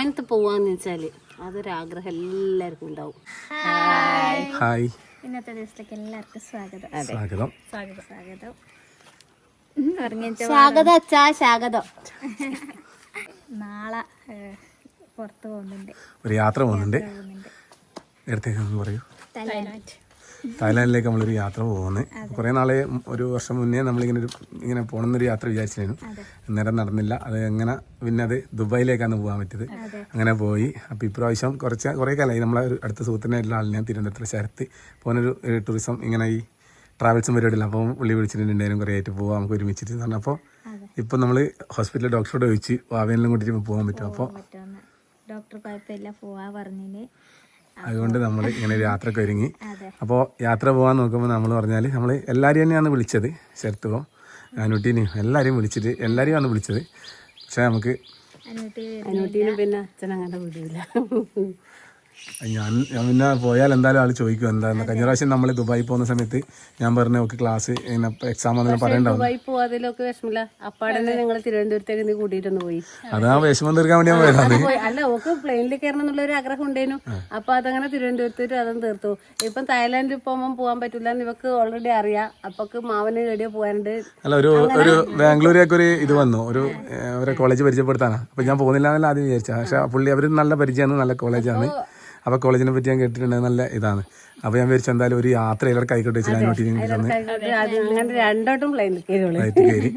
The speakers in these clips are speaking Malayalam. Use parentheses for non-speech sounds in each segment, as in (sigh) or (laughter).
വിമാനത്തിൽ പോവാന്ന് വെച്ചാൽ അതൊരാഗ്രഹം എല്ലാവർക്കും ഉണ്ടാവും. ഹായ് ഇന്നത്തെ ദിവസത്തിലേക്ക് എല്ലാവർക്കും സ്വാഗതം. സ്വാഗതം. സ്വാഗതം. സ്വാഗതം. സ്വാഗതം അച്ഛാ സ്വാഗതം. നാളെ പുറത്ത് പോകുന്നുണ്ട്. ഒരു യാത്ര പോകുന്നുണ്ട്. നേരത്തെ പറയൂ. തായ്ലാൻഡ് തായ്ലാൻഡിലേക്ക് നമ്മളൊരു യാത്ര പോകുന്നത് കുറേ നാളെ ഒരു വർഷം മുന്നേ നമ്മളിങ്ങനെ ഒരു ഇങ്ങനെ പോകണമെന്നൊരു യാത്ര വിചാരിച്ചിരുന്നു. അന്നേരം നടന്നില്ല. അത് എങ്ങനെ പിന്നെ അത് ദുബായിലേക്കാണ് പോകാൻ പറ്റിയത്. അങ്ങനെ പോയി. അപ്പോൾ ഇപ്രാവശ്യം കുറച്ച് കുറേ കാലമായി നമ്മളെ ഒരു അടുത്ത സുഹൃത്തിനായിട്ടുള്ള ആളിനെ ഞാൻ തിരുവനന്തപുരത്ത് ശരത്ത് പോകുന്നൊരു ടൂറിസം ഇങ്ങനെ ഈ ട്രാവൽസും പരിപാടിയില്ല അപ്പം പുള്ളി വിളിച്ചിട്ടുണ്ടായിരുന്നു കുറേ ആയിട്ട് പോവാം നമുക്ക് ഒരുമിച്ചിട്ട് എന്ന് പറഞ്ഞപ്പോൾ ഇപ്പം നമ്മൾ ഹോസ്പിറ്റലിൽ ഡോക്ടറോട് ചോദിച്ച് വാവേനെല്ലാം കൂട്ടിയിട്ട് പോകാൻ പറ്റും അപ്പോൾ ഡോക്ടർ കുഴപ്പമില്ല പോവാ പറഞ്ഞിന്. അതുകൊണ്ട് നമ്മൾ ഇങ്ങനെ ഒരു യാത്രയ്ക്ക് ഒരുങ്ങി. അപ്പോൾ യാത്ര പോകാൻ നോക്കുമ്പോൾ നമ്മൾ പറഞ്ഞാൽ നമ്മൾ എല്ലാവരെയും തന്നെയാണ് വിളിച്ചത് ശരത്തുവോ അനുട്ടീനെയും എല്ലാവരെയും വിളിച്ചിട്ട് എല്ലാവരെയും ആണ് വിളിച്ചത്. പക്ഷേ നമുക്ക് അനൂട്ടി അതിനോട്ടീനും പിന്നെ അച്ഛൻ അങ്ങനെ വിടൂല. ഞാൻ ഞാൻ പിന്നെ പോയാൽ എന്തായാലും ആൾ ചോദിക്കും എന്താന്ന്. കഴിഞ്ഞ പ്രാവശ്യം നമ്മൾ ദുബായി പോകുന്ന സമയത്ത് ഞാൻ പറഞ്ഞ ഓക്കെ ക്ലാസ് എക്സാം വന്നു പറയണ്ടാവും. ദുബായി പോവാതിലൊക്കെ വിഷമില്ല. അപ്പാടന്നെ ഞങ്ങൾ തിരുവനന്തപുരത്തേക്ക് നീ കൂട്ടിയിട്ടൊന്ന് പോയി. അതാ വിഷമം തീർക്കാൻ വേണ്ടി ഞാൻ പോയതാണ്. അല്ല ഓക്ക് പ്ലെയിനിൽ കയറണം എന്നുള്ള ഒരു ആഗ്രഹം ഉണ്ടായിരുന്നു അപ്പൊ അതങ്ങനെ തിരുവനന്തപുരത്ത് അതും തീർത്തു. ഇപ്പം തായ്ലാന്റിൽ പോകുമ്പോൾ പോകാൻ പറ്റില്ല എന്ന് ഇവക്ക് ഓൾറെഡി അറിയാം. അപ്പൊക്ക് മാവന് എവിടെയോ പോകാനുണ്ട് അല്ല ഒരു ഒരു ബാംഗ്ലൂരേക്ക് ഒരു ഇത് വന്നു. ഒരു കോളേജ് പരിചയപ്പെടുത്താനാ. അപ്പൊ ഞാൻ പോകുന്നില്ല എന്നല്ല ആദ്യം വിചാരിച്ച പക്ഷെ പുള്ളി അവർ നല്ല പരിചയമാണ് നല്ല കോളേജാണ് അപ്പോൾ കോളേജിനെ പറ്റി ഞാൻ കേട്ടിട്ടുണ്ടെങ്കിൽ നല്ല ഇതാണ്. അപ്പോൾ ഞാൻ വിചാരിച്ചു എന്തായാലും ഒരു യാത്ര എല്ലാവർക്കും ആയിക്കോട്ടെ അങ്ങനെ രണ്ടോട്ടും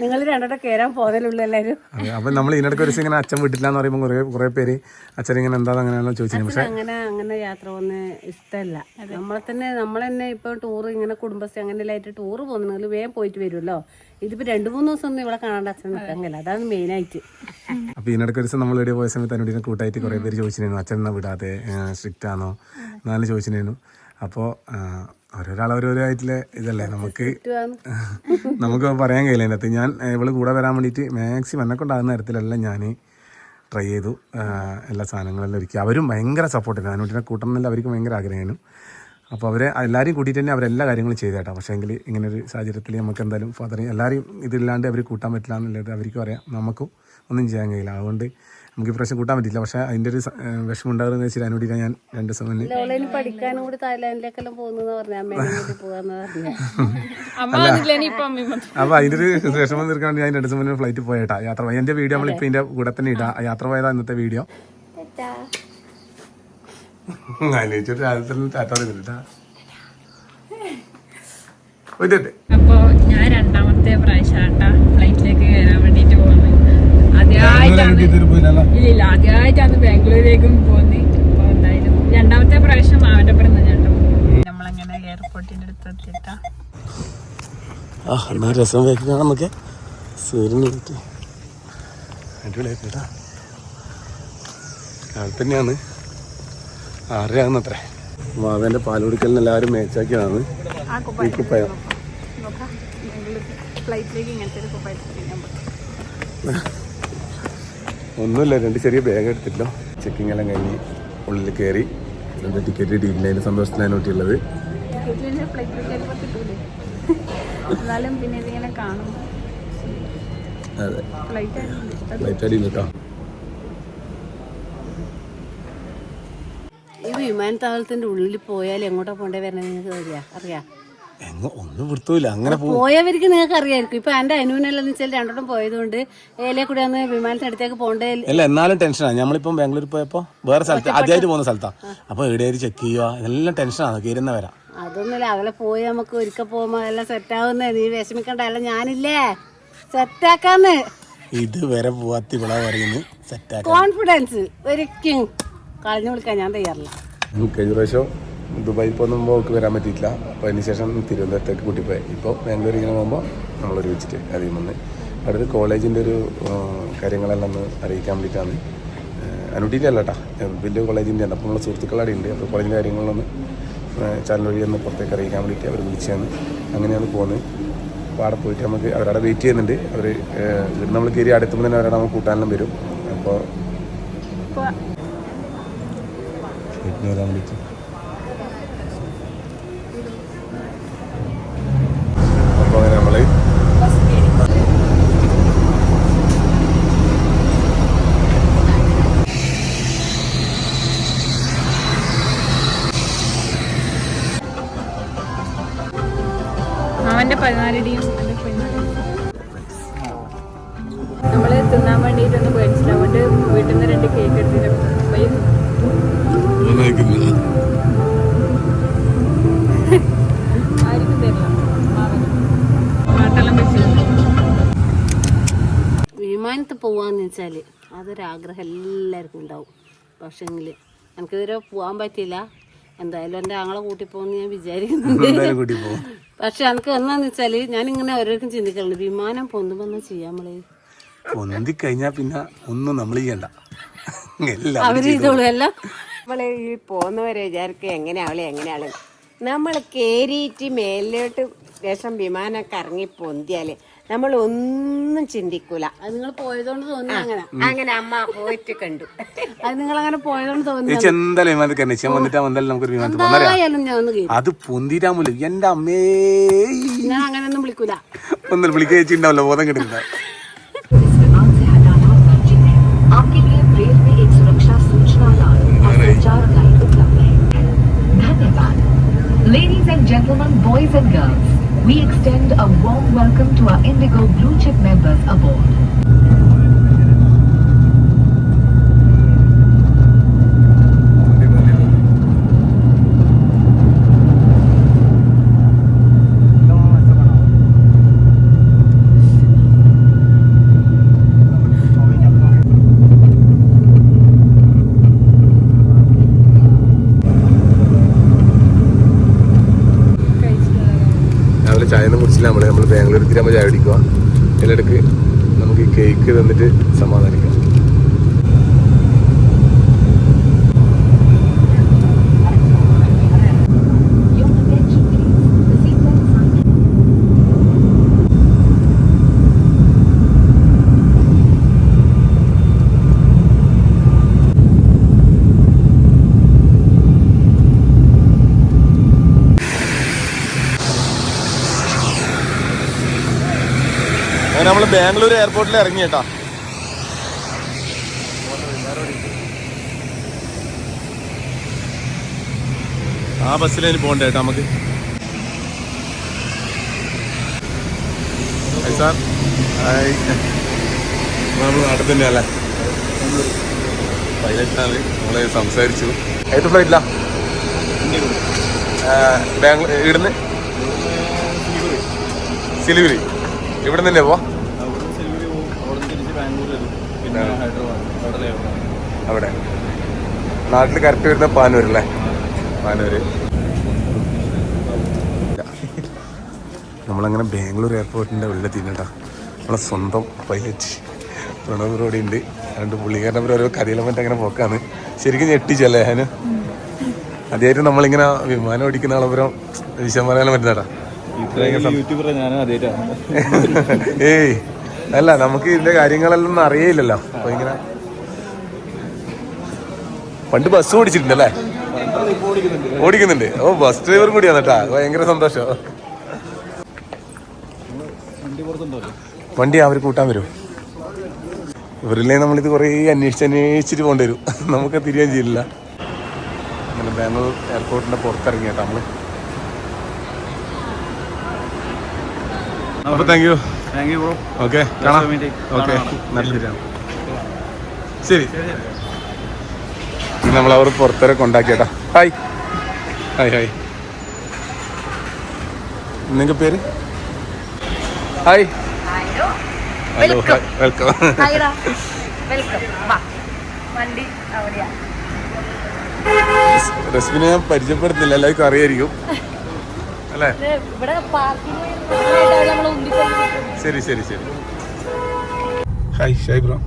നിങ്ങൾ രണ്ടോട്ടം കയറാൻ പോകാനുള്ളൂ എല്ലാവരും അതെ നമ്മൾ ഇതിനിടയ്ക്ക് ഒരു ദിവസം ഇങ്ങനെ അച്ഛൻ വിട്ടില്ല എന്ന് പറയുമ്പോൾ കുറെ കുറേ പേര് അച്ഛൻ ഇങ്ങനെ എന്താ അങ്ങനെയാണല്ലോ ചോദിച്ചത് പക്ഷേ അങ്ങനെ അങ്ങനെ യാത്ര പോകുന്ന ഇഷ്ടമല്ല. നമ്മളെ തന്നെ നമ്മൾ തന്നെ ഇപ്പൊ ടൂർ ഇങ്ങനെ കുടുംബശ്രീ അങ്ങനെ ആയിട്ട് ടൂർ പോകുന്നുണ്ടെങ്കിൽ വേഗം പോയിട്ട് വരുമല്ലോ. ഇതിപ്പോ രണ്ടു മൂന്ന് ദിവസം ഒന്നും ഇവിടെ കാണാണ്ട് അച്ഛൻ നിൽക്കാൻ അതാണ് മെയിൻ ആയിട്ട്. അപ്പൊ ഇതിനിടയ്ക്ക് ഒരു ദിവസം നമ്മൾ ഇവിടെ പോയ സമയത്ത് അനുടീനെ കൂട്ടായിട്ട് കുറെ പേര് ചോദിച്ചിരുന്നു. അച്ഛൻ എന്നാ വിടാതെ സ്ട്രിക്റ്റ് ആണോ? എന്നാലും ചോദിച്ചിരുന്നു. അപ്പോൾ ഓരോരാൾ ഓരോരോ ആയിട്ടുള്ള ഇതല്ലേ നമുക്ക് (laughs) നമുക്ക് പറയാൻ കഴിയില്ല. അതിനകത്ത് ഞാൻ ഇവൾ കൂടെ വരാൻ വേണ്ടിയിട്ട് മാക്സിമം എന്നെ കൊണ്ടാകുന്ന തരത്തിലെല്ലാം ഞാൻ ട്രൈ ചെയ്തു. എല്ലാ സാധനങ്ങളെല്ലാം ഒരുക്കി. അവരും ഭയങ്കര സപ്പോർട്ടായിരുന്നു അതിനോട്ടിനെ കൂട്ടണം എന്നല്ല അവർക്ക് ഭയങ്കര ആഗ്രഹമായിരുന്നു. അപ്പോൾ അവരെ എല്ലാവരെയും കൂട്ടിയിട്ട് തന്നെ അവരെല്ലാ കാര്യങ്ങളും ചെയ്തേട്ടാ. പക്ഷേ എങ്കിൽ ഇങ്ങനെ ഒരു സാഹചര്യത്തിൽ നമുക്ക് എന്തായാലും ഫാദറിങ് എല്ലാവരെയും ഇതില്ലാണ്ട് അവർ കൂട്ടാൻ പറ്റില്ല എന്നുള്ളത് അവർക്കും അറിയാം നമുക്കും ഒന്നും ചെയ്യാൻ കഴിയില്ല. അതുകൊണ്ട് നമുക്ക് ഈ പ്രശ്നം കൂട്ടാൻ പറ്റില്ല പക്ഷേ അതിന്റെ ഒരു വിഷമം ഉണ്ടാകുന്ന വെച്ചാൽ അതിനോട് ഞാൻ രണ്ട് ദിവസം മുന്നേ ഓൺലൈനിൽ പഠിക്കാനും കൂടി തായ്ലാൻഡിലേക്കെല്ലാം പോകുന്നെന്ന് പറഞ്ഞ. അമ്മേനെ കൂടി പോകാന്ന് പറഞ്ഞ. അപ്പോൾ അതിന്റെ ഒരു വിഷമം തീർക്കാൻ വേണ്ടി ഞാൻ രണ്ട് ദിവസം മുന്നേ ഫ്ലൈറ്റ് പോയേട്ടാ. യാത്ര പോയി. എന്റെ വീഡിയോ നമ്മളിപ്പോൾ ഇതിന്റെ കൂടെ തന്നെ ഇടാം. യാത്ര പോയതാ ഇന്നത്തെ വീഡിയോ. ടാറ്റ അപ്പോ ഞാൻ രണ്ടാമത്തെ പ്രാവശ്യം ഫ്ലൈറ്റിലേക്ക് കയറാൻ വേണ്ടിട്ട് പോകുന്നത്. ഇല്ല ആദ്യമായിട്ടാണ് ബാംഗ്ലൂരേക്കും പോന്നി. രണ്ടാമത്തെ പ്രാവശ്യം ഒപ്പം ഞാൻ നമ്മളങ്ങനെ എയർപോർട്ടിന്റെ അടുത്ത് എത്തിയിട്ടാ. ആ എന്നാ രസം വേഗം നമുക്ക്. കിട്ടി അടിപൊളിയായിട്ട് കേട്ടാ രാവിലെ തന്നെയാണ്. മാവേന്റെ എല്ലാവരും മേച്ചാക്കിയതാണ്. ഈ കുപ്പയം. ഫ്ലൈറ്റിലേക്ക് ഇങ്ങനത്തെ ഒരു ഒന്നുമില്ല രണ്ട് ചെറിയ ബാഗ് എടുത്തിട്ടോ ചെക്കിംഗ് എല്ലാം കഴിഞ്ഞ് ഉള്ളിൽ കയറി. എന്താ ടിക്കറ്റ് കിട്ടിയിട്ടില്ല. സന്തോഷത്തിലാണ് കിട്ടിയുള്ളത് അതെ. ഫ്ലൈറ്റ് കേട്ടോ ഈ വിമാനത്താവളത്തിന്റെ ഉള്ളിൽ പോയാൽ എങ്ങോട്ടാ പോണ്ടേ വരണെന്ന് നിങ്ങൾക്ക് അറിയാ? അറിയാം. ഒന്നും വൃത്തമില്ല അങ്ങനെ പോയവർക്ക് നിങ്ങൾക്ക് അറിയായിരിക്കും. ഇപ്പൊ എന്റെ അനുവിനെല്ലാം വെച്ചാൽ രണ്ടോട്ടം പോയതുകൊണ്ട് ഏലേ കൂടെ ഒന്ന് വിമാനത്തിനടുത്തേക്ക് പോണ്ടേ അല്ല എന്നാലും ടെൻഷനാണ് നമ്മളിപ്പം ബാംഗ്ലൂർ പോയപ്പോ വേറെ സ്ഥലത്ത് ആദ്യമായിട്ട് പോകുന്ന സ്ഥലത്താണ് അപ്പൊ എവിടെയായിട്ട് ചെക്ക് ചെയ്യുക. എല്ലാം ടെൻഷനാണ് കീരുന്ന വരാം. അതൊന്നുമില്ല. അവളെ പോയി നമുക്ക് ഒരിക്കൽ പോകുമ്പോ എല്ലാം സെറ്റ് ആവുന്നേ. നീ വിഷമിക്കണ്ട. അല്ല ഞാനില്ലേ? സെറ്റാക്കാന്ന് ഇത് വരെ പോവാത്തി ഇവിടെ സെറ്റ് സെറ്റാക്കാം കോൺഫിഡൻസ് ഒരിക്കലും കളഞ്ഞു വിളിക്കാൻ ഞാൻ തയ്യാറില്ല. കഴിഞ്ഞ പ്രാവശ്യം ദുബായിൽ പോകുമ്പോൾ അവർക്ക് വരാൻ പറ്റിയിട്ടില്ല. അപ്പോൾ അതിന് ശേഷം തിരുവനന്തപുരത്തേക്ക് കൂട്ടിപ്പോയി. ഇപ്പോൾ ബാംഗ്ലൂർ ഇങ്ങനെ പോകുമ്പോൾ നമ്മൾ ഒരുമിച്ചിട്ട് ആദ്യം വന്ന് അടുത്ത് കോളേജിന്റെ ഒരു കാര്യങ്ങളെല്ലാം ഒന്ന് അറിയിക്കാൻ വേണ്ടിയിട്ടാണ്. അനുട്ടിന്റെ അല്ല കേട്ടാ വലിയ കോളേജിന്റെ ആണ് അപ്പോൾ നമ്മളെ സുഹൃത്തുക്കളവിടെ ഉണ്ട്. അപ്പോൾ കോളേജിന്റെ കാര്യങ്ങളൊന്ന് ചാനൽ വഴി ഒന്ന് പുറത്തേക്ക് അറിയിക്കാൻ വേണ്ടിയിട്ട് അവർ വിളിച്ചാണ് അങ്ങനെയാണ് പോകുന്നത് അപ്പോൾ അവിടെ പോയിട്ട് നമുക്ക് അവരവിടെ വെയിറ്റ് ചെയ്യുന്നുണ്ട്. അവർ ഇവിടെ നമ്മൾ കയറി അടുത്തുമ്പോൾ തന്നെ അവരവിടെ നമുക്ക് കൂട്ടാനെല്ലാം വരും. അപ്പോൾ വരാൻ വേണ്ടിയിട്ട് പതിനാലടിയും എന്റെ പതിനാലടിയും നമ്മൾ തിന്നാൻ വേണ്ടിയിട്ടൊന്ന് മേടിച്ചില്ല അതുകൊണ്ട് വീട്ടിൽ നിന്ന് രണ്ട് കേക്ക് എടുത്തിട്ട് പോയി. ആർക്കും തരില്ല. മാവന് ആട്ടെല്ലാം വെച്ചിട്ടുണ്ട് വിമാനത്തിൽ പോവാന്ന് വെച്ചാൽ അതൊരാഗ്രഹം എല്ലാവർക്കും ഉണ്ടാവും. പക്ഷേങ്കിൽ എനിക്കിതുവരെ പോകാൻ പറ്റില്ല എന്തായാലും എന്റെ ആങ്ങളെ കൂട്ടി പോകുമെന്ന് ഞാൻ വിചാരിക്കുന്നുണ്ട് പക്ഷെ എനിക്ക് എന്നാന്ന് ഞാൻ ഇങ്ങനെ ഓരോരുത്തരും ചിന്തിക്കലുണ്ട് വിമാനം പൊന്തുമെന്ന് എന്നാ ചെയ്യാൻ നമ്മൾ? പൊന്തി കഴിഞ്ഞാ പിന്നെ ഒന്നും നമ്മൾ ചെയ്യണ്ട. എല്ലാം അവർ ചെയ്തോളൂ. എല്ലാം. നമ്മളെ ഈ പോകുന്നവരെ വിചാരിക്കുക എങ്ങനെയാളെ എങ്ങനെയാളെ നമ്മൾ കേറിയിട്ട് മേലോട്ട് രസം വിമാനമൊക്കെ ഇറങ്ങി പൊന്തിയാൽ നമ്മൾ ഒന്നും ചിന്തിക്കൂല. അത് നിങ്ങൾ പോയതുകൊണ്ട് തോന്നുന്നു അങ്ങനെ. അങ്ങനെ അമ്മ പോയിട്ട് കണ്ടു. അത് നിങ്ങൾ അങ്ങനെ. പോയതുകൊണ്ട് തോന്നുന്നു ചേച്ചി എന്തായാലും ഞാൻ ഒന്ന് കേട്ടു അത് പൊന്തിരാമല്ലോ എന്റെ അമ്മേ. ഞാൻ അങ്ങനെ ഒന്നും വിളിക്കൂല. ഒന്നും വിളിക്കുക ബോധം കിട്ടുന്നില്ല Ladies and gentlemen, boys and girls, we extend a warm welcome to our Indigo Blue Chip members aboard. നമ്മൾ ബാംഗ്ലൂർ തിരിയാൻ ചായ അടിക്കുക ഇതിനിടയ്ക്ക് നമുക്ക് ഈ കേക്ക് തന്നിട്ട് സമാധാനിക്കാം. നമ്മൾ ബാംഗ്ലൂർ എയർപോർട്ടിൽ ഇറങ്ങി കേട്ടാ ആ ബസ്സിലേന് പോകണ്ടേ കേട്ടോ നമുക്ക്? സാർ. നമ്മൾ നാട്ടിൽ തന്നെയല്ലേ പൈലറ്റാണ് നമ്മളെ സംസാരിച്ചു. ഏത് ഫ്ലൈറ്റിലാ? ബാംഗ്ലൂർ ഇവിടുന്ന് സിലിഗുരി. ഇവിടെ നിന്നല്ലേ പോവാ? അവിടെ. നാട്ടിൽ കറക്റ്റ് വരുന്ന പാനൂരല്ലേ? പാനൂര്. നമ്മളങ്ങനെ ബാംഗ്ലൂർ എയർപോർട്ടിന്റെ ഉള്ളിൽ തിന്നട്ടാ നമ്മളെ സ്വന്തം പൈലറ്റ് പ്രണവ് റോഡി ഉണ്ട്. രണ്ട് പുള്ളിക്കാരന്റെ ഓരോ കഥയിലും മറ്റേ അങ്ങനെ പോക്കാണ്. ശരിക്കും ഞെട്ടിച്ചല്ലേ ഞാൻ ആദ്യമായിട്ട് നമ്മളിങ്ങനെ വിമാനം ഓടിക്കുന്ന ആളപ്പുറം വിശം പറയാൻ പറ്റുന്നതാ യൂട്യൂബർ ഞാനും ആദ്യമായിട്ടാണ് (laughs) ഏയ്. അല്ല നമുക്ക് ഇതിന്റെ കാര്യങ്ങളെല്ലാം അറിയില്ലല്ലോ അപ്പൊ ഇങ്ങനെ പണ്ട് ബസ് ഓടിച്ചിട്ടുണ്ടല്ലേ? ഓടിക്കുന്നുണ്ട്. ഓ ബസ് ഡ്രൈവർ കൂടിയാണ് കേട്ടാ ഭയങ്കര സന്തോഷം. വണ്ടി അവർ കൂട്ടാൻ വരും. ഇവരില്ലേ നമ്മളിത് കുറേ അന്വേഷിച്ച് അന്വേഷിച്ചിട്ട് പോകേണ്ടി വരും. നമുക്ക് തിരിയാൻ ചെയ്യില്ല. അങ്ങനെ ബാംഗ്ലൂർ എയർപോർട്ടിന്റെ പുറത്തിറങ്ങി കേട്ടോ നമ്മൾ. അപ്പൊ thank you thank you bro okay കാണാം. meeting. ഓക്കെ കാണാം. ശരി. നമ്മൾ അവർ പുറത്തേരെ കൊണ്ടാക്കിയേട്ടാ. ഹായ് ഹായ് ഹായ് നിങ്ങൾക്ക് പേര്? ഹായ് ഹലോ വെൽക്കം റസ്മിനെ ഞാൻ പരിചയപ്പെടുത്തില്ല. എല്ലാവർക്കും അറിയായിരിക്കും. അല്ലേ? ശരി ശരി ശരി. ഹായ് ഷായ് ബ്രോ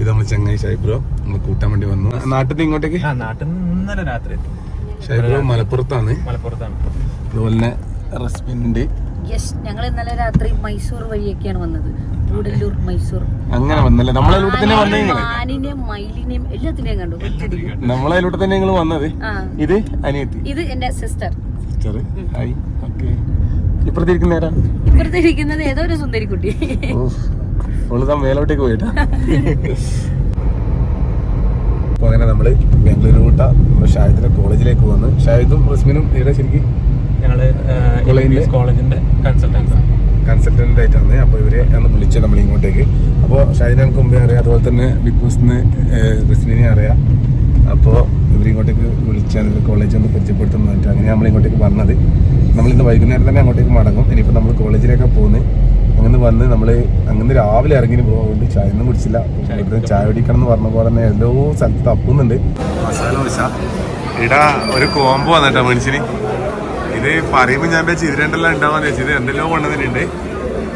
ഇത് നമ്മൾ ചെങ്ങൈ ഷായ് ബ്രോ നമ്മൾ കൂട്ടാൻ വേണ്ടി വന്നു. നാട്ടിൽ നിന്ന് ഇങ്ങോട്ടേക്ക്? ആ നാട്ടിൽ നിന്ന് ഇന്നലെ രാത്രി. ഷായ് ബ്രോ മലപ്പുറത്താണ്. മലപ്പുറത്താണ്. അതുപോലെ തന്നെ റസ്മിനുണ്ട് യെസ് ഞങ്ങൾ ഇന്നലെ രാത്രി മൈസൂർ വഴിയൊക്കെയാണ് വന്നത്. കൂടല്ലൂർ മൈസൂർ. അങ്ങനെ വന്നല്ലേ? നമ്മളെ തന്നെ വന്നേ മാനിനെയും മയിലിനെയും എല്ലാത്തിനെയും കണ്ടു. നമ്മളെ തന്നെ നിങ്ങൾ വന്നത്? ഇത് അനിയത്തി. ഇത് എന്റെ സിസ്റ്റർ സിസ്റ്റർ ഹായ് ഓക്കെ ഇപ്പുറത്തിരിക്കുന്ന ആരാ ഇപ്പുറത്ത് ഇരിക്കുന്നത് ഏതോ ഒരു സുന്ദരിക്കുട്ടി. ഓൾ മേലോട്ടേക്ക് പോയിട്ടാ. അപ്പൊ അങ്ങനെ നമ്മൾ ബാംഗ്ലൂർ കൂട്ട ഷാഹിദിന്റെ കോളേജിലേക്ക് വന്ന് ഷാഹിദും റസ്മിനും ഇവിടെ ശരിക്കും ഞങ്ങൾ കോളേജിന്റെ? കോളേജിന്റെ കൺസൾട്ടൻസ് കൺസൾട്ടന്റ് ആയിട്ടാണ് അപ്പോൾ ഇവരെ അന്ന് വിളിച്ചത് നമ്മൾ ഇങ്ങോട്ടേക്ക്. അപ്പോൾ ഷാഹിദിനെ നമുക്ക് മുമ്പേ അറിയാം. അതുപോലെ തന്നെ ബിഗ് ബോസിന് റസ്മിനെ അറിയാം. അപ്പോൾ ഇവർ ഇങ്ങോട്ടേക്ക് വിളിച്ചാൽ കോളേജ് ഒന്ന് പരിചയപ്പെടുത്തുന്ന പറഞ്ഞിട്ട് അങ്ങനെ നമ്മൾ ഇങ്ങോട്ടേക്ക് വന്നത്. നമ്മളിന്ന് വൈകുന്നേരം തന്നെ അങ്ങോട്ടേക്ക് മടങ്ങും. ഇനിയിപ്പോൾ നമ്മൾ കോളേജിലേക്ക് പോകുന്നത് അങ്ങനെ വന്ന് നമ്മൾ അങ്ങനെ രാവിലെ ഇറങ്ങി പോകുന്നുണ്ട് ചായ ഒന്നും കുടിച്ചില്ല. ഇവിടുന്ന് ചായ കുടിക്കണം എന്ന് പറഞ്ഞ പോലെ തന്നെ എല്ലോ സ്ഥലത്ത് തപ്പുന്നുണ്ട്. മസാല ദോശ. ഇടാ ഒരു കോംബോ വന്നിട്ടാ മനുഷ്യന്. ഇത് പറയുമ്പോൾ ഞാൻ വെച്ച് ഇത് രണ്ടെല്ലാം ഉണ്ടാവാന്ന് വെച്ചത് ഇത് എന്തെല്ലോ കൊണ്ടുവന്നിട്ടുണ്ട്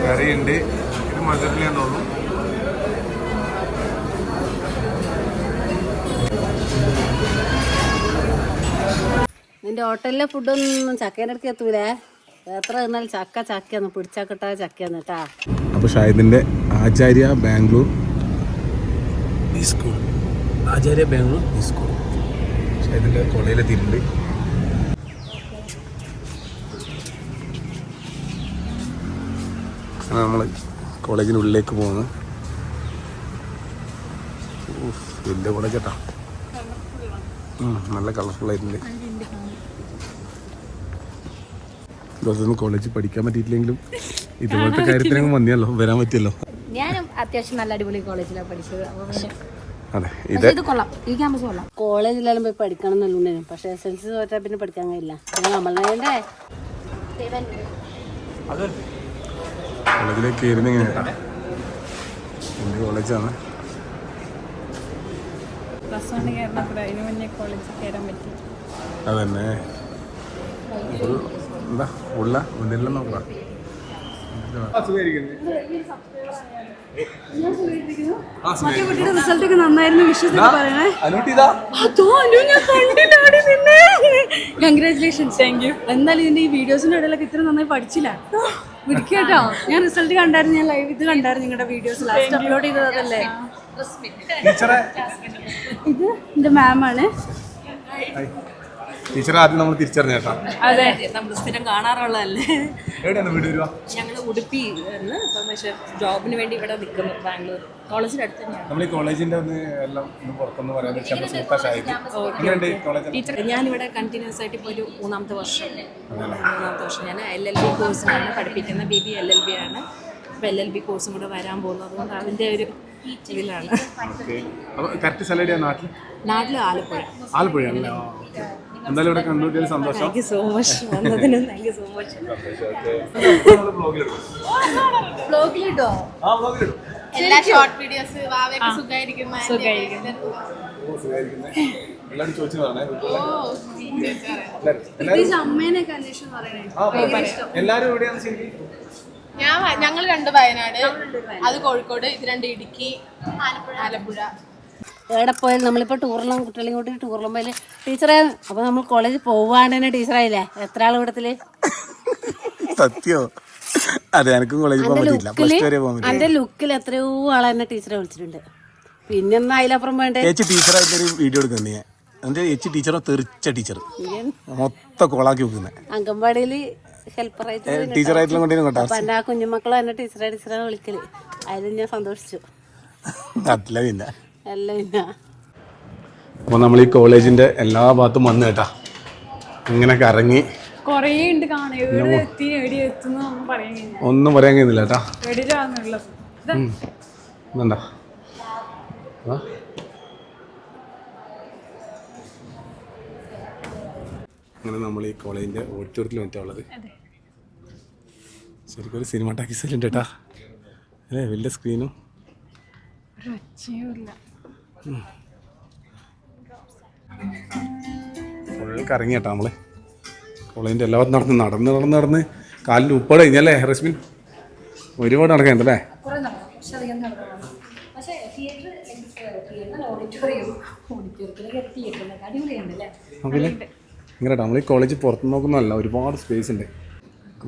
കറിയുണ്ട്. ഇത് മധുരത്തിലാന്ന് തോന്നുന്നു. നിന്റെ ഹോട്ടലിലെ ഫുഡൊന്നും ചക്കേന്റെ അടുത്ത് എത്തൂലേ? എത്ര തിന്നാൽ ചക്ക ചക്കയാണ് പിടിച്ചാക്കിട്ട ചക്കയാണ് കേട്ടാ. അപ്പോൾ ഷാഹിദിന്റെ ആചാര്യ ബാംഗ്ലൂർ സ്കൂൾ ആചാര്യ ബാംഗ്ലൂർ സ്കൂൾ ഷാഹിദിന്റെ കോളേജിലെത്തിയിട്ടുണ്ട് നമ്മൾ കോളേജിനുള്ളിലേക്ക് പോകുന്നു വലിയ കോളേജ് കേട്ടോ. നല്ല കളർഫുൾ ദിവസം കോളേജിൽ പഠിക്കാൻ പറ്റിയിട്ടില്ലെങ്കിലും ഇതുപോലത്തെ കാര്യത്തിന് വന്നിയല്ലോ വരാൻ പറ്റിയല്ലോ. ഞാനും അത്യാവശ്യം നല്ല അടിപൊളി കോളേജിലാണ് പഠിച്ചത്. അതെ ഇത് കൊള്ളാം. ഈ ക്യാമ്പസ് കൊള്ളാം. കോളേജിലെല്ലാം പോയി പഠിക്കണം എന്നുണ്ടായിരുന്നു പക്ഷെ എസ് എൽ സി തോറ്റാൽ പിന്നെ പഠിക്കാൻ കഴിയില്ല. നമ്മളെ കോളേജിലേക്ക് കയറുന്ന എങ്ങനെ എന്ത് കോളേജാണ് പ്ലസ് വൺ കയറുന്നപ്പോൾ അതിന് മുന്നേ കോളേജിൽ കയറാൻ പറ്റി. അതന്നെ. എന്താ ഉള്ള മുന്നിലെല്ലാം നോക്കാം റിസൾട്ട് ഒക്കെ നന്നായിരുന്നു വിശ്വസിച്ച് പറയണേ. കൺഗ്രാറ്റുലേഷൻസ് താങ്ക് യു എന്നാലും ഇതിന്റെ ഈ വീഡിയോസിന്റെ ഇടയിലൊക്കെ ഇത്ര നന്നായി പഠിച്ചില്ല. വിളിക്കട്ടോ ഞാൻ റിസൾട്ട് കണ്ടായിരുന്നു ഞാൻ ലൈവ് ഇത് കണ്ടായിരുന്നു നിങ്ങളുടെ വീഡിയോസ് ലാസ്റ്റ് അപ്ലോഡ് ചെയ്തതല്ലേ ഇത് എന്റെ മാം ആണ്. ടീച്ചർ ആദ്യം നമ്മൾ തിരിച്ചറിഞ്ഞ കേട്ടോ. അതെ നമ്മൾ സ്ഥിരം കാണാറുള്ളതല്ലേ? എവിടെയാണ് വീട് വരുക? ഞങ്ങൾ ഉടുപ്പി പക്ഷെ ജോബിന് വേണ്ടി ഇവിടെ നിൽക്കുന്നു ബാംഗ്ലൂർ. കോളേജിന്റെ അടുത്ത് തന്നെയാണ്. നമ്മൾ ഈ കോളേജിന്റെ ഒന്ന് എല്ലാം ഒന്ന് പുറത്തൊന്ന് പറയാൻ വെച്ചാൽ സുഹൃത്താ ഷാഹിദ് ടീച്ചർ ഞാനിവിടെ കണ്ടിന്യൂസ് ആയിട്ട് ഇപ്പോൾ ഒരു മൂന്നാമത്തെ വർഷം. മൂന്നാമത്തെ വർഷം. ഞാൻ എൽ എൽ ബി കോഴ്സിനാണ് പഠിപ്പിക്കുന്നത് B B L L B ആണ്. അപ്പോൾ എൽ എൽ ബി കോഴ്സും കൂടെ വരാൻ പോകുന്നത് അതുകൊണ്ട് അതിന്റെ ഒരു ഇതിലാണ്. ഓക്കെ. അപ്പോൾ കറക്റ്റ് സ്ഥലം എവിടെയാണ് നാട്ടിൽ നാട്ടിൽ ആലപ്പുഴ. ആലപ്പുഴയാണല്ലേ? ആ, okay. എന്തായാലും ഇവിടെ കണ്ടുപിടിയാൽ സന്തോഷം. താങ്ക് യു സോ മച്ച് വന്നതിന് താങ്ക് യു സോ മച്ച് ബ്ലോഗിലിട്ടോ എല്ലാ ഷോർട്ട് വീഡിയോസ് വാവയൊക്കെ സുഖമായിരിക്കുന്ന സുഖായിരിക്കുന്നു. എല്ലാവരും ചോദിച്ചു പറഞ്ഞേ എല്ലാവരും ആ എല്ലാവരും എവിടെയാണ് ശരിക്കും? ഞാൻ ഞങ്ങൾ രണ്ട് വയനാട് അത് കോഴിക്കോട് ഇത് രണ്ട് ഇടുക്കി ആലപ്പുഴ. എവിടെ പോയാലും നമ്മളിപ്പോൾ ടൂറിലും കുട്ടികളെയും കൂട്ടി ടൂറിലും പോയാൽ ടീച്ചറെ അപ്പോൾ നമ്മൾ കോളേജിൽ പോവാണ്ട് തന്നെ ടീച്ചറായില്ലേ എത്ര ആൾ കൂടത്തിൽ സത്യോ? അതെ എനിക്കും കോളേജിൽ പോകാൻ പറ്റില്ല പ്ലസ് ടു വരെ പോകാൻ പറ്റില്ല എന്റെ ലുക്കിൽ എത്രയോ ആളെ എന്നെ ടീച്ചറെ വിളിച്ചിട്ടുണ്ട്. പിന്നെ എന്നാ അതിലപ്പുറം വേണ്ടേ ചേച്ചി ടീച്ചറായിട്ടൊരു വീഡിയോ എടുക്കുന്നത് ചേച്ചി ടീച്ചറോ തെറിച്ച ടീച്ചർ മൊത്തം കോളാക്കി വെക്കുന്നത് അംഗൻവാടിയിൽ ഹെൽപ്പറായിട്ട് കൊണ്ടേനും കേട്ടോ. അപ്പം ആ കുഞ്ഞുമക്കളും എന്നെ ടീച്ചറെ ടീച്ചറെ വിളിക്കൽ. അതിൽ ഞാൻ സന്തോഷിച്ചു. അല്ല പിന്നെ. അല്ല പിന്നെ. അപ്പോൾ നമ്മൾ ഈ കോളേജിന്റെ എല്ലാ ഭാഗത്തും വന്നു കേട്ടാ. ഇങ്ങനെ കറങ്ങി കുറേ ഉണ്ട് കാണാൻ. എവിടെ എത്തി എവിടെ എത്തുന്നു ഒന്നും പറയാൻ കഴിയില്ല. ഒന്നും പറയാൻ കഴിയുന്നില്ല കേട്ടാ. ഇതുണ്ടോ? അങ്ങനെ നമ്മൾ ഈ കോളേജിന്റെ ഓഡിറ്റോറിയത്തിൽ വന്നിട്ടുള്ളത് ശരിക്കും ഒരു സിനിമ ഉണ്ട് കേട്ടാ. അല്ലേ വലിയ സ്ക്രീനും. ഫുൾ കറങ്ങി കേട്ടാ നമ്മൾ. കോളേജിന്റെ എല്ലാ നടന്ന് നടന്ന് നടന്ന് നടന്ന് കാലിൽ ഉപ്പട കഴിഞ്ഞല്ലേ റസ്മിൻ? ഒരുപാട് നടക്കാനുണ്ടല്ലേ നമുക്കില്ലേ ഇങ്ങനെ നമ്മൾ ഈ കോളേജ് പുറത്ത് നോക്കുന്നതല്ല ഒരുപാട് സ്പേസ് ഉണ്ട്.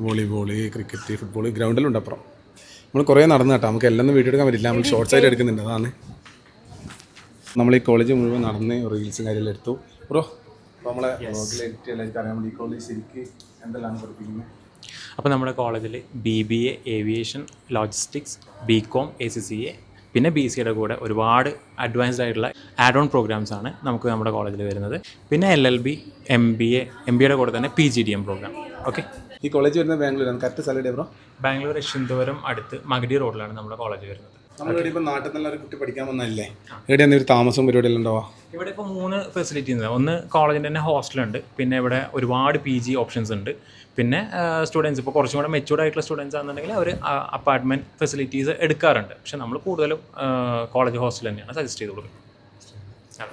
വോളിബോൾ ക്രിക്കറ്റ് ഫുട്ബോൾ ഗ്രൗണ്ടിലുണ്ട് അപ്പുറം. നമ്മൾ കുറേ നടന്നു കേട്ടോ നമുക്ക് എല്ലാം വീഡിയോ എടുക്കാൻ പറ്റില്ല നമ്മൾ ഷോർട്സ് ആയിട്ട് എടുക്കുന്നുണ്ട് അതാണ്. നമ്മൾ ഈ കോളേജ് മുഴുവൻ നടന്ന് റീൽസും കാര്യമെല്ലാം എടുത്തു. ബ്രോ അപ്പോൾ നമ്മളെ എല്ലാവർക്കും അറിയാൻ വേണ്ടി ഈ കോളേജ് ശരിക്ക് എന്തെല്ലാം പഠിപ്പിക്കുന്നത്? അപ്പോൾ നമ്മുടെ കോളേജിൽ B B A aviation logistics B com A C C A പിന്നെ ബി സിയുടെ കൂടെ ഒരുപാട് അഡ്വാൻസ്ഡ് ആയിട്ടുള്ള ആഡ് ഓൺ പ്രോഗ്രാംസ് ആണ് നമുക്ക് നമ്മുടെ കോളേജിൽ വരുന്നത്. പിന്നെ L L B M B A M ബിയുടെ കൂടെ തന്നെ P G D M programme okay ഈ കോളേജ് വരുന്നത് ബാംഗ്ലൂരാണ്. കറക്റ്റ് സ്ഥലം എവിടെ ബ്രോ ബാംഗ്ലൂർ യശ്വന്തപുരം അടുത്ത് മഗടി റോഡിലാണ് നമ്മുടെ കോളേജ് വരുന്നത്. നമ്മളിവിടെ ഇപ്പം നാട്ടിൽ നിന്നുള്ള ഒരു കുട്ടി പഠിക്കാൻ വന്നല്ലേ താമസം പരിപാടി എല്ലാം ഉണ്ടാവുക? ഇവിടെ ഇപ്പോൾ മൂന്ന് ഫെസിലിറ്റീസ് ഒന്ന് കോളേജിന്റെ തന്നെ ഹോസ്റ്റലുണ്ട് പിന്നെ ഇവിടെ ഒരുപാട് പി ജി ഓപ്ഷൻസ് ഉണ്ട്. പിന്നെ സ്റ്റുഡൻസ് ഇപ്പോൾ കുറച്ചും കൂടെ മെച്ചൂർഡ് ആയിട്ടുള്ള സ്റ്റുഡൻസ് ആണെന്നുണ്ടെങ്കിൽ അവർ അപ്പാർട്ട്മെന്റ് ഫെസിലിറ്റീസ് എടുക്കാറുണ്ട്. പക്ഷെ നമ്മൾ കൂടുതലും കോളേജ് ഹോസ്റ്റൽ തന്നെയാണ് സജസ്റ്റ് ചെയ്ത് കൊടുക്കുന്നത്.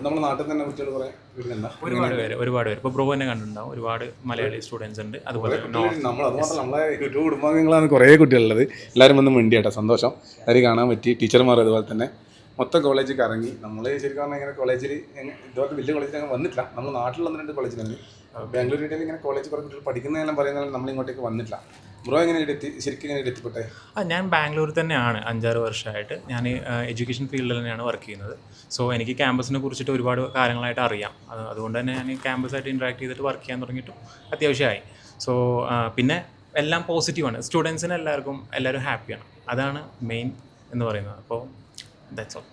നമ്മുടെ നാട്ടിൽ തന്നെ കുട്ടികൾ ഒരുപാട് പേര് ഒരുപാട് പേര്. ഇപ്പോൾ ബ്രോ തന്നെ കണ്ടിട്ടുണ്ടാവും. ഒരുപാട് മലയാളി സ്റ്റുഡൻസ് ഉണ്ട്. അതുപോലെ നമ്മൾ അത് നമ്മളെ ഒരു കുടുംബാംഗങ്ങളാണ് കുറേ കുട്ടികളുള്ളത്. എല്ലാവരും വന്ന് മിണ്ടി കേട്ടോ സന്തോഷം. എല്ലാവരും കാണാൻ പറ്റി ടീച്ചർമാർ അതുപോലെ തന്നെ. മൊത്തം കോളേജ് കറങ്ങി. നമ്മൾ ശരിക്കും പറഞ്ഞാൽ ഇങ്ങനെ കോളേജിൽ ഇതുപോലത്തെ വലിയ കോളേജിൽ അങ്ങനെ വന്നിട്ടില്ല. നമ്മൾ നാട്ടിൽ വന്നിട്ടുണ്ട് കോളേജിൽ ബാംഗ്ലൂർ ഇടയിൽ ഇങ്ങനെ കോളേജ് പറഞ്ഞിട്ട് പഠിക്കുന്നതെല്ലാം പറയുന്നതെല്ലാം നമ്മൾ ഇങ്ങോട്ടേക്ക് വന്നിട്ടില്ല. ബ്രോ എങ്ങനെ എത്തി ശരിക്കും എങ്ങനെ എത്തിപ്പെട്ടെ ആ ഞാൻ ബാംഗ്ലൂർ തന്നെയാണ് അഞ്ചാറ് വർഷമായിട്ട്. ഞാൻ എഡ്യൂക്കേഷൻ ഫീൽഡിൽ തന്നെയാണ് വർക്ക് ചെയ്യുന്നത്. സോ എനിക്ക് ക്യാമ്പസിനെ കുറിച്ചിട്ട് ഒരുപാട് കാര്യങ്ങളായിട്ട് അറിയാം. അത് അതുകൊണ്ട് തന്നെ ഞാൻ ക്യാമ്പസായിട്ട് ഇൻട്രാക്ട് ചെയ്തിട്ട് വർക്ക് ചെയ്യാൻ തുടങ്ങിയിട്ടും അത്യാവശ്യമായി. സോ പിന്നെ എല്ലാം പോസിറ്റീവാണ് സ്റ്റുഡൻസിന് എല്ലാവർക്കും എല്ലാവരും ഹാപ്പിയാണ് അതാണ് മെയിൻ എന്ന് പറയുന്നത്. അപ്പോൾ ദാറ്റ്സ് ഓൾ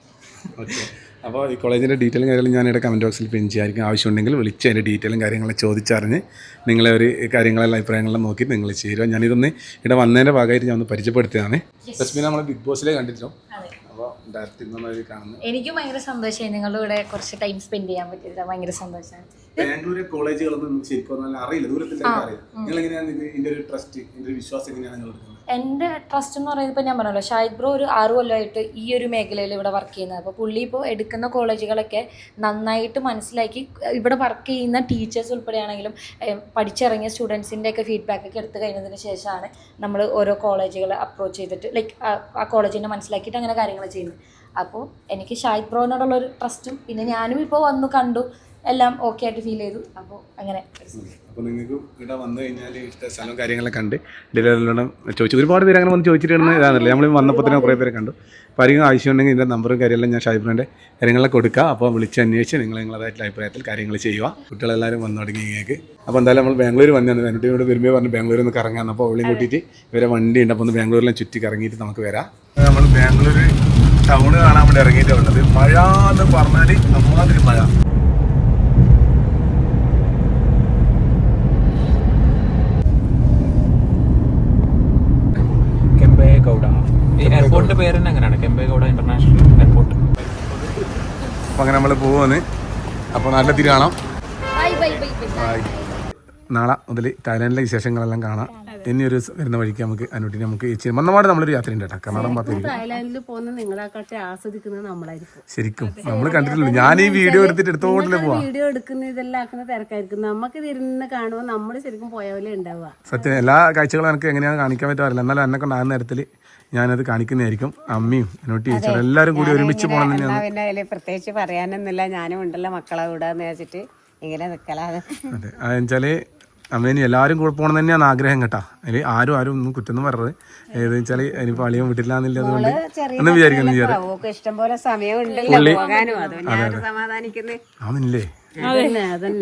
ഓക്കെ. അപ്പോൾ ഈ കോളേജിന്റെ ഡീറ്റെയിലും കാര്യങ്ങളും ഞാൻ ഇവിടെ കമന്റ് ബോക്സിൽ പിൻ ചെയ്യായിരിക്കും ആവശ്യമുണ്ടെങ്കിൽ വിളിച്ച് അതിന്റെ ഡീറ്റെയിലും കാര്യങ്ങളും ചോദിച്ചറിഞ്ഞ് നിങ്ങളെ ഒരു കാര്യങ്ങളെല്ലാം അഭിപ്രായങ്ങളെല്ലാം നോക്കി നിങ്ങൾ ചേരുക. ഞാനിതൊന്ന് ഇവിടെ വന്നതിന്റെ ഭാഗമായിട്ട് ഞാൻ ഒന്ന് പരിചയപ്പെടുത്തിയതാണ്. റസ്മിനെ നമ്മൾ ബിഗ് ബോസിലേ കണ്ടിട്ടോ അപ്പോൾ ഡയറക്റ്റ് ഇന്നൊന്നും കാണുന്നത്. എനിക്കും ഭയങ്കര സന്തോഷമായി. നിങ്ങളുടെ കൂടെ കുറച്ച് ടൈം സ്പെൻഡ് ചെയ്യാൻ പറ്റിയില്ല ഭയങ്കര സന്തോഷമാണ്. ബാംഗ്ലൂരെ കോളേജുകളൊന്നും ശരിക്കും അറിയില്ല. ദൂരത്തിൽ അറിയില്ല. നിങ്ങൾ എങ്ങനെയാണ് ഇതിന്റെ ഒരു ട്രസ്റ്റ് ഇതിന്റെ ഒരു വിശ്വാസം എങ്ങനെയാണ് നിങ്ങൾ എടുക്കുന്നത് എന്റെ ട്രസ്റ്റ് എന്ന് പറയുന്നത് ഇപ്പോൾ ഞാൻ പറഞ്ഞല്ലോ ഷാഹിദ് ബ്രോ ഒരു ആറു കൊല്ലമായിട്ട് ഈ ഒരു മേഖലയിൽ ഇവിടെ വർക്ക് ചെയ്യുന്നത്. അപ്പോൾ പുള്ളി ഇപ്പോൾ എടുക്കുന്ന കോളേജുകളൊക്കെ നന്നായിട്ട് മനസ്സിലാക്കി ഇവിടെ വർക്ക് ചെയ്യുന്ന ടീച്ചേഴ്സ് ഉൾപ്പെടെയാണെങ്കിലും പഠിച്ചിറങ്ങിയ സ്റ്റുഡൻസിന്റെ ഒക്കെ ഫീഡ്ബാക്ക് ഒക്കെ എടുത്തു കഴിഞ്ഞതിന് ശേഷമാണ് നമ്മൾ ഓരോ കോളേജുകൾ അപ്രോച്ച് ചെയ്തിട്ട് ലൈക്ക് ആ കോളേജിനെ മനസ്സിലാക്കിയിട്ട് അങ്ങനെ കാര്യങ്ങൾ ചെയ്യുന്നത്. അപ്പോൾ എനിക്ക് ഷാഹിദ് ബ്രോനോടുള്ളൊരു ട്രസ്റ്റും പിന്നെ ഞാനും ഇപ്പോൾ വന്നു കണ്ടു. എല്ലാം ഓക്കെ ആയിട്ട് ഫീൽ ചെയ്തു. അപ്പോൾ അങ്ങനെ. അപ്പോൾ നിങ്ങൾക്ക് ഇവിടെ വന്നു കഴിഞ്ഞാൽ ഇഷ്ട സ്ഥലവും കാര്യങ്ങളൊക്കെ കണ്ട് ഡെലിവറിലോണം ചോദിച്ചു. ഒരുപാട് പേര് അങ്ങനെ വന്ന് ചോദിച്ചിട്ടുണ്ട് ഇതാണല്ലേ. നമ്മൾ വന്നപ്പോൾ തന്നെ കുറേ പേരെ കണ്ടു. അപ്പോൾ ആരെങ്കിലും ആവശ്യമുണ്ടെങ്കിൽ ഇതിന്റെ നമ്പറും കാര്യമെല്ലാം ഞാൻ ഷാഹിബ്രന്റെ കാര്യങ്ങളൊക്കെ കൊടുക്കുക അപ്പോൾ വിളിച്ച് അന്വേഷിച്ച് നിങ്ങൾ നിങ്ങളതായിട്ടുള്ള അഭിപ്രായത്തിൽ കാര്യങ്ങൾ ചെയ്യുക. കുട്ടികളെല്ലാവരും വന്നു തുടങ്ങി ഇങ്ങേക്ക്. അപ്പോൾ എന്തായാലും നമ്മൾ ബാംഗ്ലൂർ വന്നു എന്നിട്ട് ഇവിടെ വരുമ്പോൾ പറഞ്ഞു ബാംഗ്ലൂരിൽ നിന്ന് കറങ്ങാൻ അപ്പോൾ അവളെയും കൂട്ടിയിട്ട് ഇവരെ വണ്ടി ഉണ്ട്. അപ്പോൾ ഒന്ന് ബാംഗ്ലൂരിലും ചുറ്റി കറങ്ങിയിട്ട് നമുക്ക് വരാം. നമ്മൾ ബാംഗ്ലൂർ ടൗൺ കാണാൻ വേണ്ടി ഇറങ്ങിയിട്ടുള്ളത് മഴ എന്ന് പറഞ്ഞാൽ അമ്മാതിരി മഴ കെമ്പേഗൗഡ ഈ എയർപോർട്ടിന്റെ പേര് തന്നെ അങ്ങനെയാണ്. കെമ്പേഗൗഡ ഇന്റർനാഷണൽ എയർപോർട്ട് അപ്പൊ അങ്ങനെ നമ്മൾ പോവാണ്. അപ്പൊ നല്ല തിരി കാണാം ബൈ ബൈ ബൈ ബൈ നാളെ മുതൽ തായ്ലാൻഡിലെ വിശേഷങ്ങളെല്ലാം കാണാം. ഇനി ഒരു വരുന്ന വഴിക്ക് നമുക്ക് അനുട്ടിനെ നമുക്ക് മന്നമാട് നമ്മളൊരു യാത്ര ഉണ്ട് കേട്ടോ കർണാടകം ഭാഗത്തേക്ക് നിങ്ങളെക്കാട്ടി ആസ്വദിക്കുന്നത് നമ്മളായിരിക്കും. ശരിക്കും. നമ്മൾ കണ്ടിട്ടില്ല ഞാൻ ഈ വീഡിയോ എടുത്തിട്ട് എടുത്തോട്ടില്ല പോവാ. വീഡിയോ എടുക്കുന്ന ഇതെല്ലാം ആക്കുന്ന തിരക്കായിരിക്കും. നമുക്ക് ഇതിരുന്ന് കാണുമ്പോൾ നമ്മൾ ശരിക്കും പോയ പോലെ ഉണ്ടാവുക. സത്യം. എല്ലാ കാഴ്ചകളും എനിക്ക് എങ്ങനെയാണ് കാണിക്കാൻ പറ്റാറില്ല എന്നാലും എന്നെ കൊണ്ട് ആ നേരത്തിൽ ഞാനത് കാണിക്കുന്നതായിരിക്കും. അമ്മയും എന്നോട്ട് ടീച്ചറും എല്ലാവരും കൂടി ഒരുമിച്ച് പോകണം പിന്നെ പ്രത്യേകിച്ച് പറയാനൊന്നുമില്ല. ഞാനും ഉണ്ടല്ലോ മക്കളെ കൂടാന്ന് വെച്ചിട്ട് ഇങ്ങനെ നിൽക്കലാ അതെ. അതെന്നുവെച്ചാൽ അമ്മേനി എല്ലാവരും കൂടെ പോകണം തന്നെയാണ് ആഗ്രഹം കേട്ടാ. അതിൽ ആരും ആരും ഒന്നും കുറ്റൊന്നും പറയരുത് ഏതെന്ന് വെച്ചാൽ ഇനിയിപ്പോൾ പളിയും വിട്ടില്ലാന്നില്ല അതുകൊണ്ട് എന്ന് വിചാരിക്കുന്നു ഇഷ്ടംപോലെ ഓക്ക് ഇഷ്ടം പോലെ സമയം ഉണ്ടല്ലോ പോകാനും. അത് ഞാൻ